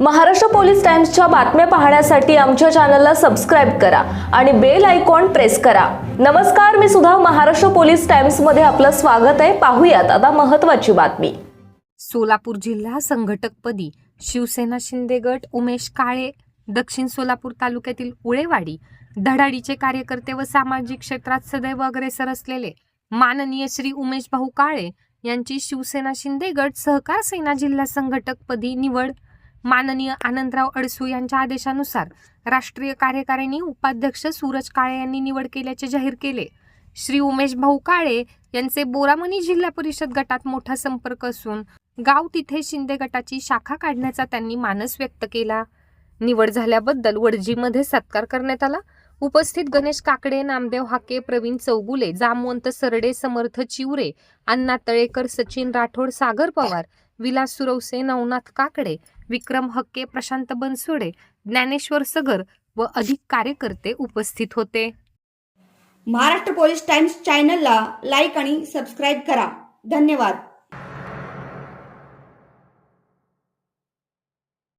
Maharashtra police टाइम्सच्या बातम्या पाहण्यासाठी आमच्या चॅनलला सबस्क्राईब करा आणि बेल आयकॉन प्रेस करा. नमस्कार मी सुद्धा महाराष्ट्र पोलीस टाइम्समध्ये आपलं स्वागत आहे. पाहूयात आता महत्वाची बातमी. सोलापूर जिल्हा संघटकपदी शिवसेना शिंदे गट उमेश काळे दक्षिण सोलापूर तालुक्यातील उळेवाडी धडाडीचे कार्यकर्ते व सामाजिक क्षेत्रात सदैव अग्रेसर असलेले माननीय श्री उमेश भाऊ काळे यांची शिवसेना शिंदे गट सहकार सेना जिल्हा संघटकपदी निवड माननीय आनंदराव अडसू यांच्या आदेशानुसार राष्ट्रीय कार्यकारिणी उपाध्यक्ष सूरज काळे यांनी निवड केल्याचे जाहीर केले. श्री उमेश भाऊ काळे यांचे बोरामणी जिल्हा परिषद गटात मोठा संपर्क असून गाव तिथे शिंदे गटाची शाखा काढण्याचा त्यांनी मानस व्यक्त केला. निवड झाल्याबद्दल वडजीमध्ये सत्कार करण्यात आला. उपस्थित गणेश काकडे नामदेव हाके प्रवीण चौगुले जामवंत सरडे समर्थ चिवरे अण्णा तळेकर सचिन राठोड सागर पवार विलास सुरवसे नवनाथ काकडे विक्रम हक्के प्रशांत बनसोडे ज्ञानेश्वर सगर व अधिक कार्यकर्ते उपस्थित होते. महाराष्ट्र पोलीस टाइम्स चॅनलला लाईक आणि सबस्क्राईब करा. धन्यवाद.